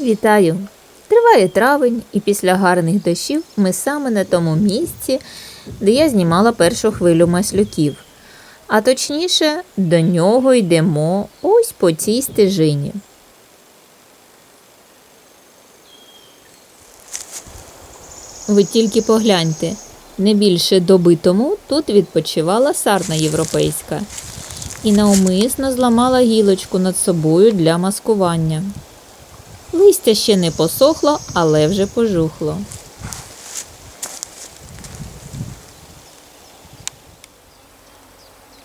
Вітаю! Триває травень, і після гарних дощів ми саме на тому місці, де я знімала першу хвилю маслюків. А точніше, до нього йдемо ось по цій стежині. Ви тільки погляньте, не більше доби тому тут відпочивала сарна європейська і навмисно зламала гілочку над собою для маскування. Листя ще не посохло, але вже пожухло.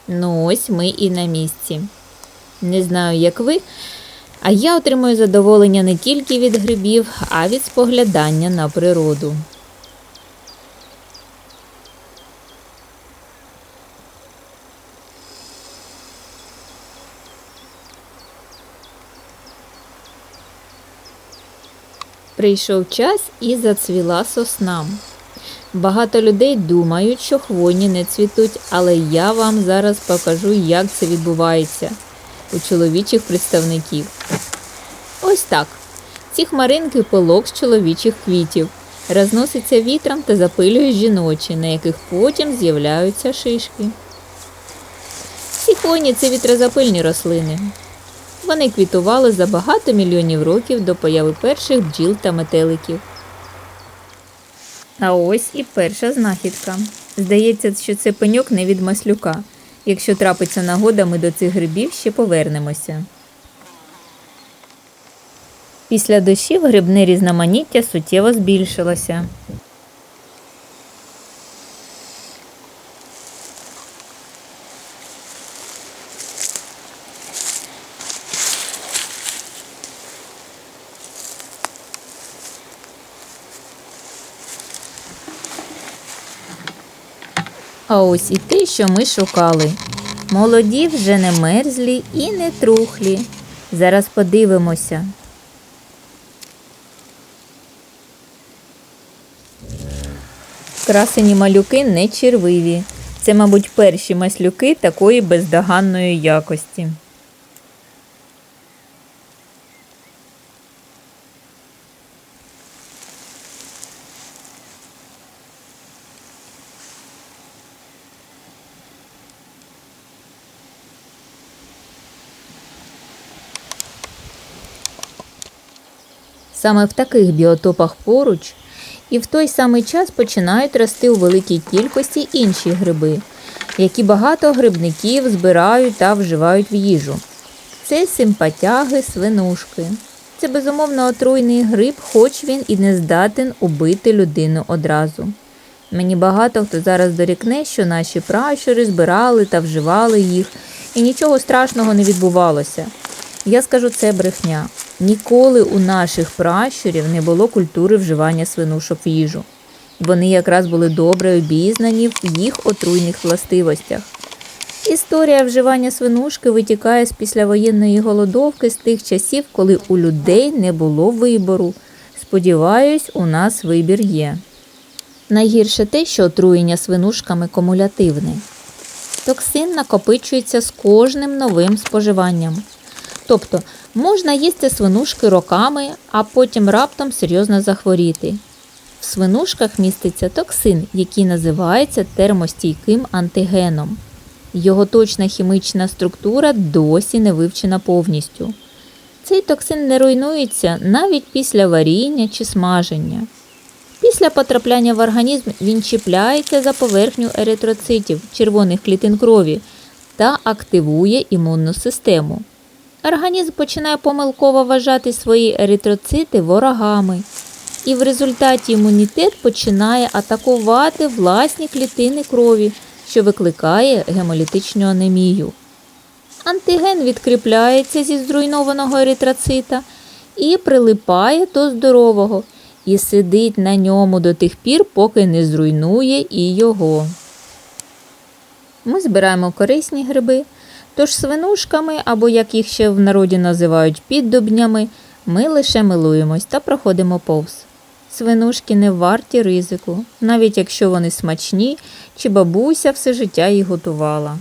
Ну ось ми і на місці. Не знаю, як ви, а я отримую задоволення не тільки від грибів, а від споглядання на природу. Прийшов час і зацвіла сосна. Багато людей думають, що хвойні не цвітуть, але я вам зараз покажу, як це відбувається у чоловічих представників. Ось так. Ці хмаринки пилок з чоловічих квітів. Розноситься вітром та запилює жіночі, на яких потім з'являються шишки. Ці хвойні це вітрозапильні рослини. Вони квітували за багато мільйонів років до появи перших бджіл та метеликів. А ось і перша знахідка. Здається, що це пеньок не від маслюка. Якщо трапиться нагода, ми до цих грибів ще повернемося. Після дощів грибне різноманіття суттєво збільшилося. А ось і те, що ми шукали. Молоді вже не мерзлі і не трухлі. Зараз подивимося. Красені малюки не червиві. Це, мабуть, перші маслюки такої бездоганної якості. Саме в таких біотопах поруч і в той самий час починають рости у великій кількості інші гриби, які багато грибників збирають та вживають в їжу. Це симпатяги свинушки. Це безумовно отруйний гриб, хоч він і не здатен убити людину одразу. Мені багато хто зараз дорікне, що наші пращури збирали та вживали їх, і нічого страшного не відбувалося. Я скажу це брехня. Ніколи у наших пращурів не було культури вживання свинушок в їжу. Вони якраз були добре обізнані в їх отруйних властивостях. Історія вживання свинушки витікає з післявоєнної голодовки з тих часів, коли у людей не було вибору. Сподіваюсь, у нас вибір є. Найгірше те, що отруєння свинушками кумулятивне. Токсин накопичується з кожним новим споживанням. Тобто можна їсти свинушки роками, а потім раптом серйозно захворіти. В свинушках міститься токсин, який називається термостійким антигеном. Його точна хімічна структура досі не вивчена повністю. Цей токсин не руйнується навіть після варіння чи смаження. Після потрапляння в організм він чіпляється за поверхню еритроцитів червоних клітин крові та активує імунну систему. Організм починає помилково вважати свої еритроцити ворогами, і в результаті імунітет починає атакувати власні клітини крові, що викликає гемолітичну анемію. Антиген відкріпляється зі зруйнованого еритроцита і прилипає до здорового, і сидить на ньому до тих пір, поки не зруйнує і його. Ми збираємо корисні гриби. Тож свинушками, або як їх ще в народі називають піддубнями, ми лише милуємось та проходимо повз. Свинушки не варті ризику, навіть якщо вони смачні, чи бабуся все життя їх готувала.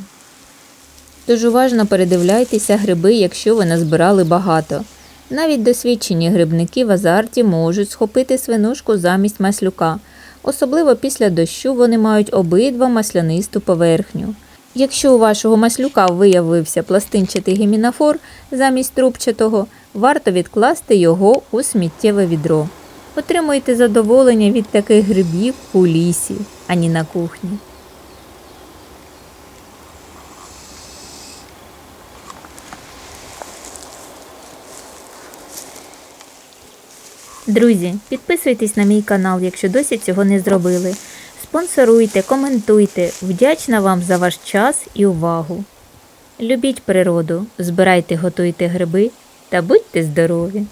Тож уважно передивляйтеся гриби, якщо ви назбирали багато. Навіть досвідчені грибники в азарті можуть схопити свинушку замість маслюка. Особливо після дощу вони мають обидва маслянисту поверхню. Якщо у вашого маслюка виявився пластинчатий гемінофор замість трубчатого, варто відкласти його у сміттєве відро. Отримуйте задоволення від таких грибів у лісі, ані на кухні. Друзі, підписуйтесь на мій канал, якщо досі цього не зробили. Спонсоруйте, коментуйте. Вдячна вам за ваш час і увагу. Любіть природу, збирайте, готуйте гриби та будьте здорові!